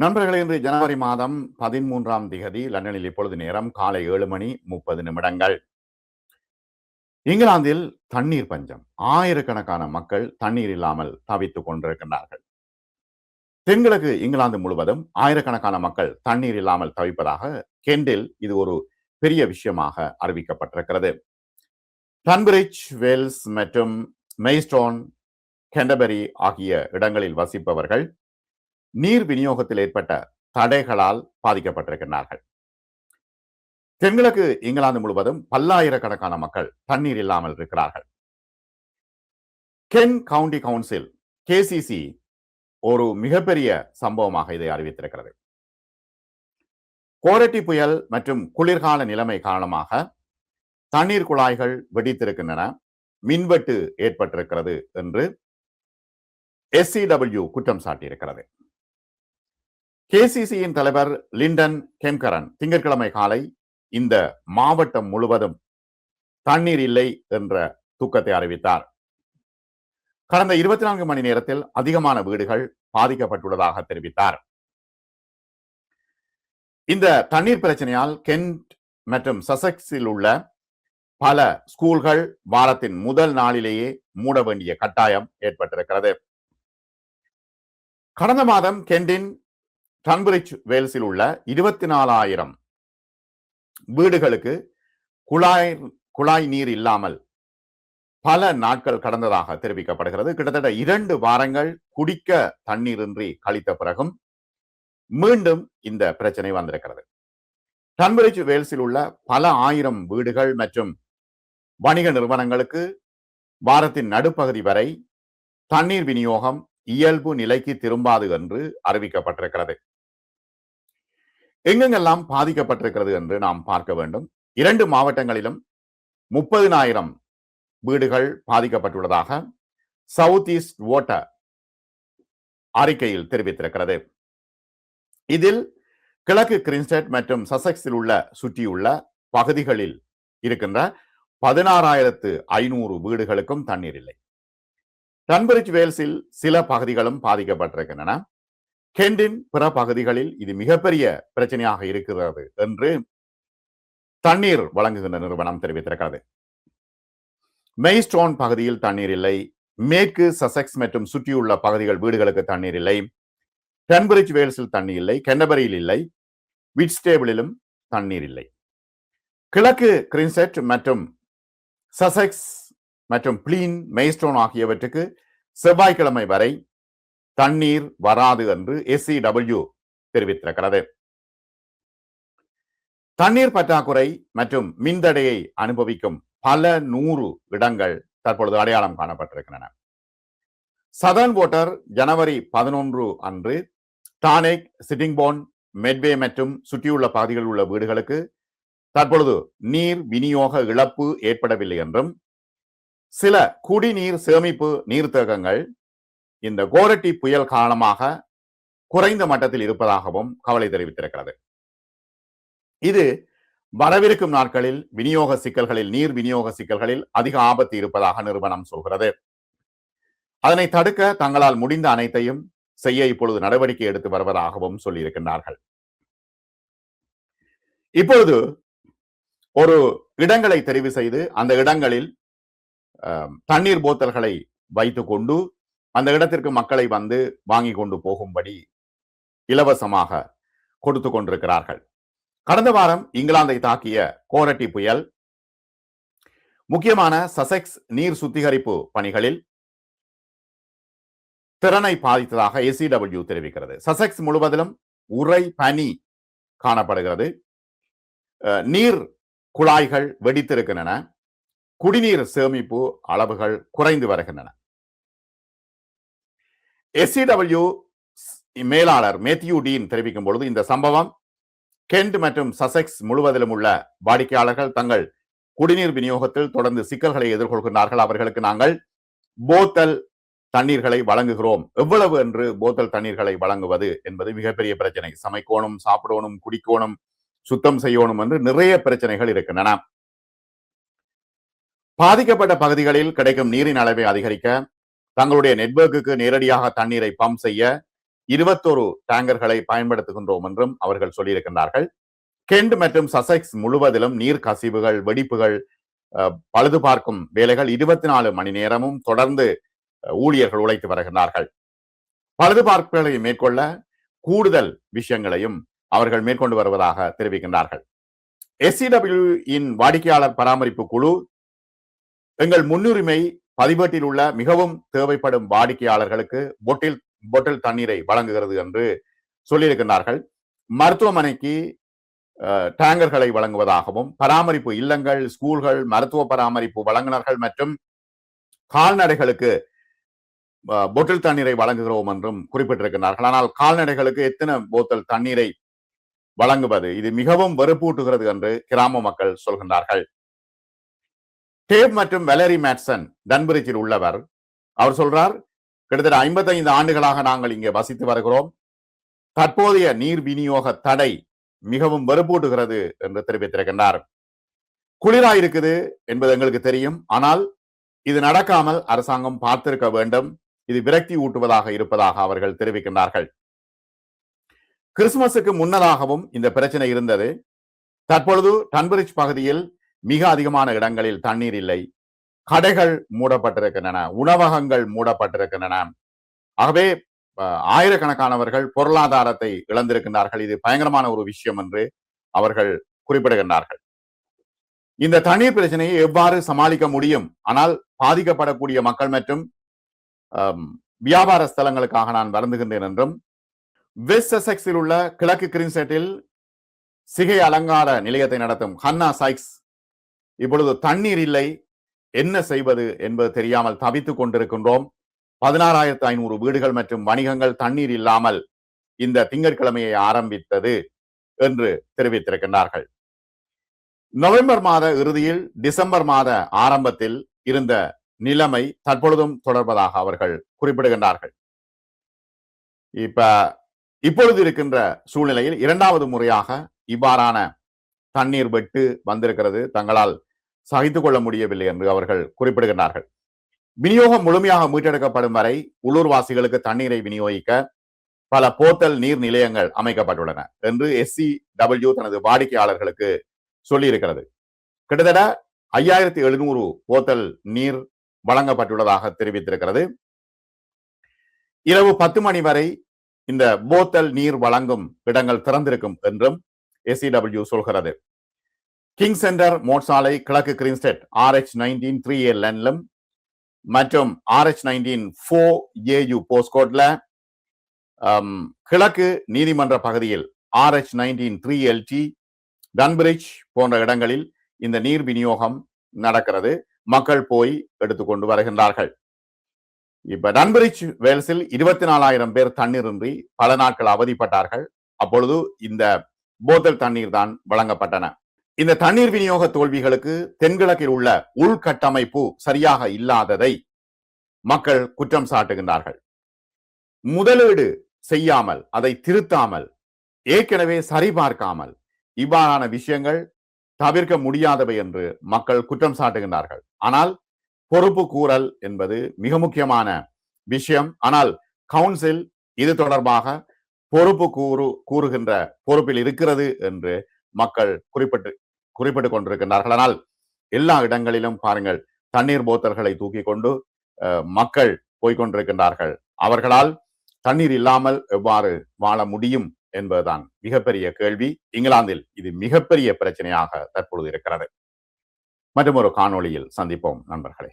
நண்பர்களே இன்று ஜனவரி மாதம் பதிமூன்றாம் திகதி லண்டனில் இப்பொழுது நேரம் காலை ஏழு மணி முப்பது நிமிடங்கள். இங்கிலாந்தில் தண்ணீர் பஞ்சம். ஆயிரக்கணக்கான மக்கள் தண்ணீர் இல்லாமல் தவித்துக் கொண்டிருக்கின்றார்கள். தென்கிழக்கு இங்கிலாந்து முழுவதும் ஆயிரக்கணக்கான மக்கள் தண்ணீர் இல்லாமல் தவிப்பதாக கெண்டில் இது ஒரு பெரிய விஷயமாக அறிவிக்கப்பட்டிருக்கிறது. டன்பிரிட்ஜ் வேல்ஸ் மற்றும் மெய்ஸ்டோன் கெண்டபரி ஆகிய இடங்களில் வசிப்பவர்கள் நீர் விநியோகத்தில் ஏற்பட்ட தடைகளால் பாதிக்கப்பட்டிருக்கிறார்கள் தென்கிழக்கு இங்கிலாந்து முழுவதும் பல்லாயிரக்கணக்கான மக்கள் தண்ணீர் இல்லாமல் இருக்கிறார்கள். கென் கவுண்டி கவுன்சில் கேசிசி ஒரு மிகப்பெரிய சம்பவமாக இதை அறிவித்திருக்கிறது. கோரட்டி புயல் மற்றும் குளிர்கால நிலைமை காரணமாக தண்ணீர் குழாய்கள் வெடித்திருக்கின்றன மின்வெட்டு ஏற்பட்டிருக்கிறது என்று எஸ்சிடபிள்யூ குற்றம் சாட்டியிருக்கிறது. கேசிசியின் தலைவர் லிண்டன் கெம்கரன் திங்கட்கிழமை காலை இந்த மாவட்டம் முழுவதும் தண்ணீர் இல்லை என்ற தூக்கத்தை அறிவித்தார். கடந்த இருபத்தி நான்கு மணி நேரத்தில் அதிகமான வீடுகள் பாதிக்கப்பட்டுள்ளதாக தெரிவித்தார். இந்த தண்ணீர் பிரச்சனையால் கென்ட் மற்றும் சசக்ஸில் உள்ள பல ஸ்கூல்கள் வாரத்தின் முதல் நாளிலேயே மூட வேண்டிய கட்டாயம் ஏற்பட்டிருக்கிறது. கடந்த மாதம் கெண்டின் டன்பிரிட்ஜ் வேல்ஸில் உள்ள இருபத்தி நாலாயிரம் வீடுகளுக்கு குழாய் குழாய் நீர் இல்லாமல் பல நாட்கள் கடந்ததாக தெரிவிக்கப்படுகிறது. கிட்டத்தட்ட இரண்டு வாரங்கள் குடிக்க தண்ணீரின்றி கழித்த பிறகும் மீண்டும் இந்த பிரச்சனை வந்திருக்கிறது. டன்பிரிட்ஜ் வேல்ஸில் உள்ள பல ஆயிரம் வீடுகள் மற்றும் வணிக நிறுவனங்களுக்கு வாரத்தின் நடுப்பகுதி வரை தண்ணீர் விநியோகம் இயல்பு நிலைக்கு திரும்பாது என்று அறிவிக்கப்பட்டிருக்கிறது. எங்கெங்கெல்லாம் பாதிக்கப்பட்டிருக்கிறது என்று நாம் பார்க்க வேண்டும். இரண்டு மாவட்டங்களிலும் முப்பதினாயிரம் வீடுகள் பாதிக்கப்பட்டுள்ளதாக சவுத் ஈஸ்ட் ஓட்டர் அறிக்கையில் தெரிவித்திருக்கிறது. இதில் கிழக்கு கிரின்ஸ்டட் மற்றும் சசக்ஸில் உள்ள சுற்றியுள்ள பகுதிகளில் இருக்கின்ற பதினாறாயிரத்து ஐநூறு வீடுகளுக்கும் தண்ணீர் இல்லை. டன்பிரிட்ஜ் வேல்ஸில் சில பகுதிகளும் பாதிக்கப்பட்டிருக்கின்றன. கெண்டின் பிற பகுதிகளில் இது மிகப்பெரிய பிரச்சனையாக இருக்கிறது என்று தண்ணீர் வழங்குகின்ற நிறுவனம் தெரிவித்திருக்கிறது. மெய்ஸ்டோன் பகுதியில் தண்ணீர் இல்லை. மேற்கு சசெக்ஸ் மற்றும் சுற்றியுள்ள பகுதிகள் வீடுகளுக்கு தண்ணீர் இல்லை. டன்பரிட்ஜ் வேல்ஸில் தண்ணீர் இல்லை. கெண்டபரியில் இல்லை. விட்ஸ்டேபிளிலும் தண்ணீர் இல்லை. கிழக்கு கிரின்செட் மற்றும் சசெக்ஸ் மற்றும் பிளீன் மெய்ஸ்டோன் ஆகியவற்றுக்கு செவ்வாய்க்கிழமை வரை தண்ணீர் வராது என்று எஸ்சிடபிள்யூ தெரிவித்திருக்கிறது. தண்ணீர் பற்றாக்குறை மற்றும் மின்தடையை அனுபவிக்கும் பல நூறு இடங்கள் தற்பொழுது அடையாளம் காணப்பட்டிருக்கின்றன. சதர்ன் வாட்டர் ஜனவரி பதினொன்று அன்று டானேக் சிட்டிங்போன் மெட்வே மற்றும் சுற்றியுள்ள பகுதிகளில் உள்ள வீடுகளுக்கு தற்பொழுது நீர் விநியோக இழப்பு ஏற்படவில்லை என்றும் சில குடிநீர் சேமிப்பு நீர்த்தேக்கங்கள் இந்த கோரட்டி புயல் காரணமாக குறைந்த மட்டத்தில் இருப்பதாகவும் கவலை தெரிவித்திருக்கிறது. இது வரவிருக்கும் நாட்களில் விநியோக சிக்கல்களில் நீர் விநியோக சிக்கல்களில் அதிக ஆபத்து இருப்பதாக நிறுவனம் சொல்கிறது. அதனை தடுக்க தங்களால் முடிந்த அனைத்தையும் செய்ய இப்பொழுது நடவடிக்கை எடுத்து வருவதாகவும் சொல்லியிருக்கின்றார்கள். இப்பொழுது ஒரு இடங்களை தெரிவு செய்து அந்த இடங்களில் தண்ணீர் போத்தல்களை வைத்துக்கொண்டு அந்த இடத்திற்கு மக்களை வந்து வாங்கி கொண்டு போகும்படி இலவசமாக கொடுத்து கொண்டிருக்கிறார்கள். கடந்த வாரம் இங்கிலாந்தை தாக்கிய கோரட்டி புயல் முக்கியமான சசெக்ஸ் நீர் சுத்திகரிப்பு பணிகளில் திறனை பாதித்ததாக எஸ்சிடபிள்யூ தெரிவிக்கிறது. சசெக்ஸ் முழுவதிலும் உரை பனி காணப்படுகிறது. நீர் குழாய்கள் வெடித்திருக்கின்றன. குடிநீர் சேமிப்பு அளவுகள் குறைந்து வருகின்றன. எஸ்சிடபிள்யூ மேலாளர் மேத்யூ டீன் தெரிவிக்கும் பொழுது இந்த சம்பவம் கெண்ட் மற்றும் சசெக்ஸ் முழுவதிலும் உள்ள வாடிக்கையாளர்கள் தங்கள் குடிநீர் விநியோகத்தில் தொடர்ந்து சிக்கல்களை எதிர்கொள்கின்றார்கள். அவர்களுக்கு நாங்கள் போத்தல் தண்ணீர்களை வழங்குகிறோம். எவ்வளவு என்று போத்தல் தண்ணீர்களை வழங்குவது என்பது மிகப்பெரிய பிரச்சனை. சமைக்கோணும் சாப்பிடணும் குடிக்கோணும் சுத்தம் செய்யணும் என்று நிறைய பிரச்சனைகள் இருக்கின்றன. பாதிக்கப்பட்ட பகுதிகளில் கிடைக்கும் நீரின் அளவை அதிகரிக்க தங்களுடைய நெட்வொர்க்குக்கு நேரடியாக தண்ணீரை பம்ப் செய்ய இருபத்தொரு டேங்கர்களை பயன்படுத்துகின்றோம் என்றும் அவர்கள் சொல்லியிருக்கின்றார்கள். கெண்ட் மற்றும் சசெக்ஸ் முழுவதிலும் நீர் கசிவுகள் வெடிப்புகள் பழுது பார்க்கும் வேலைகள் இருபத்தி நாலு மணி நேரமும் தொடர்ந்து அஹ், ஊழியர்கள் உழைத்து வருகின்றார்கள். பழுது பார்ப்புகளை மேற்கொள்ள கூடுதல் விஷயங்களையும் அவர்கள் மேற்கொண்டு வருவதாக தெரிவிக்கின்றார்கள். எஸ்சிடபிள்யூ இன் வாடிக்கையாளர் பராமரிப்பு குழு எங்கள் முன்னுரிமை பதிவேட்டில் உள்ள மிகவும் தேவைப்படும் வாடிக்கையாளர்களுக்கு பொட்டில் பொட்டில் தண்ணீரை வழங்குகிறது என்று சொல்லியிருக்கிறார்கள் மருத்துவமனைக்கு டேங்கர்களை வழங்குவதாகவும் பராமரிப்பு இல்லங்கள் ஸ்கூல்கள் மருத்துவ பராமரிப்பு வழங்குனர்கள் மற்றும் கால்நடைகளுக்கு பொட்டில் தண்ணீரை வழங்குகிறோம் என்றும் குறிப்பிட்டிருக்கிறார்கள் ஆனால் கால்நடைகளுக்கு எத்தனை போத்தல் தண்ணீரை வழங்குவது? இது மிகவும் வெறுப்பூட்டுகிறது என்று கிராம மக்கள் சொல்கின்றார்கள். டேப் மற்றும் வெலரி மேட்சன் டன்பிரிட்ஜில் உள்ளவர். அவர் சொல்றார் கிட்டத்தட்ட ஐம்பத்தைந்து ஆண்டுகளாக நாங்கள் இங்கே வசித்து வருகிறோம். தற்போதைய நீர் விநியோக தடை மிகவும் வெறுப்பூட்டுகிறது என்று தெரிவித்திருக்கின்றார். குளிரா இருக்குது என்பது எங்களுக்கு தெரியும். ஆனால் இது நடக்காமல் அரசாங்கம் பார்த்திருக்க வேண்டும். இது விரக்தி ஊட்டுவதாக இருப்பதாக அவர்கள் தெரிவிக்கின்றார்கள். கிறிஸ்துமஸுக்கு முன்னதாகவும் இந்த பிரச்சனை இருந்தது. தற்பொழுது டன்பிரிட்ஜ் பகுதியில் மிக அதிகமான இடங்களில் தண்ணீர் இல்லை. கடைகள் மூடப்பட்டிருக்கின்றன. உணவகங்கள் மூடப்பட்டிருக்கின்றன. ஆகவே ஆயிரக்கணக்கானவர்கள் பொருளாதாரத்தை இழந்திருக்கின்றார்கள். இது பயங்கரமான ஒரு விஷயம் என்று அவர்கள் குறிப்பிடுகின்றார்கள். இந்த தண்ணீர் பிரச்சனையை எவ்வாறு சமாளிக்க முடியும்? ஆனால் பாதிக்கப்படக்கூடிய மக்கள் மற்றும் வியாபார ஸ்தலங்களுக்காக நான் வருந்துகின்றேன் என்றும் வெஸ்ட் சசெக்ஸில் உள்ள கிழக்கு கிரீன்செட்டில் சிகை அலங்கார நிலையத்தை நடத்தும் ஹன்னா சைக்ஸ் இப்பொழுது தண்ணீர் இல்லை. என்ன செய்வது என்பது தெரியாமல் தவித்துக் கொண்டிருக்கின்றோம். பதினாறாயிரத்து ஐநூறு வீடுகள் மற்றும் வணிகங்கள் தண்ணீர் இல்லாமல் இந்த திங்கட்கிழமையை ஆரம்பித்தது என்று தெரிவித்திருக்கின்றார்கள். நவம்பர் மாத இறுதியில் டிசம்பர் மாத ஆரம்பத்தில் இருந்த நிலைமை தற்பொழுதும் தொடர்வதாக அவர்கள் குறிப்பிடுகின்றார்கள். இப்ப இப்பொழுது இருக்கின்ற சூழ்நிலையில் இரண்டாவது முறையாக இவ்வாறான தண்ணீர் வெட்டு வந்திருக்கிறது. தங்களால் சகித்துக் கொள்ள முடியவில்லை என்று அவர்கள் குறிப்பிடுகின்றார்கள். விநியோகம் முழுமையாக மீட்டெடுக்கப்படும் வரை உள்ளூர்வாசிகளுக்கு தண்ணீரை விநியோகிக்க பல போத்தல் நீர் நிலையங்கள் அமைக்கப்பட்டுள்ளன என்று எஸ்சி டபிள்யூ தனது வாடிக்கையாளர்களுக்கு சொல்லியிருக்கிறது. கிட்டத்தட்ட ஐயாயிரத்தி எழுநூறு போத்தல் நீர் வழங்கப்பட்டுள்ளதாக தெரிவித்திருக்கிறது. இரவு பத்து மணி வரை இந்த போத்தல் நீர் வழங்கும் இடங்கள் திறந்திருக்கும் என்றும் எஸ்சிடபிள்யூ சொல்கிறது. கிங் சென்டர் மோட்சாலை கிழக்கு Grinstead RH nineteen three A லென்லும் மற்றும் ஆர்எச் நைன்டீன் ஃபோ ஏயு போஸ்கோட்ல கிழக்கு நீதிமன்ற பகுதியில் RH nineteen three LD Tunbridge போன்ற இடங்களில் இந்த நீர் விநியோகம் நடக்கிறது. மக்கள் போய் எடுத்துக்கொண்டு வருகின்றார்கள். இப்ப டன்பிரிட்ஜ் வேல்ஸில் இருபத்தி நாலாயிரம் பேர் தண்ணீரின்றி பல நாட்கள் அவதிப்பட்டார்கள். அப்பொழுது இந்த போத்தல் தண்ணீர் தான் வழங்கப்பட்டன. இந்த தண்ணீர் விநியோக தோல்விகளுக்கு தென்கிழக்கில் உள்ள உள்கட்டமைப்பு சரியாக இல்லாததை மக்கள் குற்றம் சாட்டுகின்றார்கள். முதலீடு செய்யாமல் அதை திருத்தாமல் ஏற்கனவே சரிபார்க்காமல் இவ்வாறான விஷயங்கள் தவிர்க்க முடியாதவை என்று மக்கள் குற்றம் சாட்டுகின்றார்கள். ஆனால் பொறுப்பு கூறல் என்பது மிக முக்கியமான விஷயம். ஆனால் கவுன்சில் இது தொடர்பாக பொறுப்பு கூறு கூறுகின்ற பொறுப்பில் இருக்கிறது என்று மக்கள் குறிப்பிட்டு குறிப்பிட்டுக் கொண்டிருக்கின்றார்கள். ஆனால் எல்லா இடங்களிலும் பாருங்கள் தண்ணீர் போத்தல்களை தூக்கி கொண்டு அஹ், மக்கள் போய்கொண்டிருக்கின்றார்கள் அவர்களால் தண்ணீர் இல்லாமல் எவ்வாறு வாழ முடியும் என்பதுதான் மிகப்பெரிய கேள்வி. இங்கிலாந்தில் இது மிகப்பெரிய பிரச்சனையாக தற்பொழுது இருக்கிறது. மற்றும் ஒரு காணொளியில் சந்திப்போம் நண்பர்களே.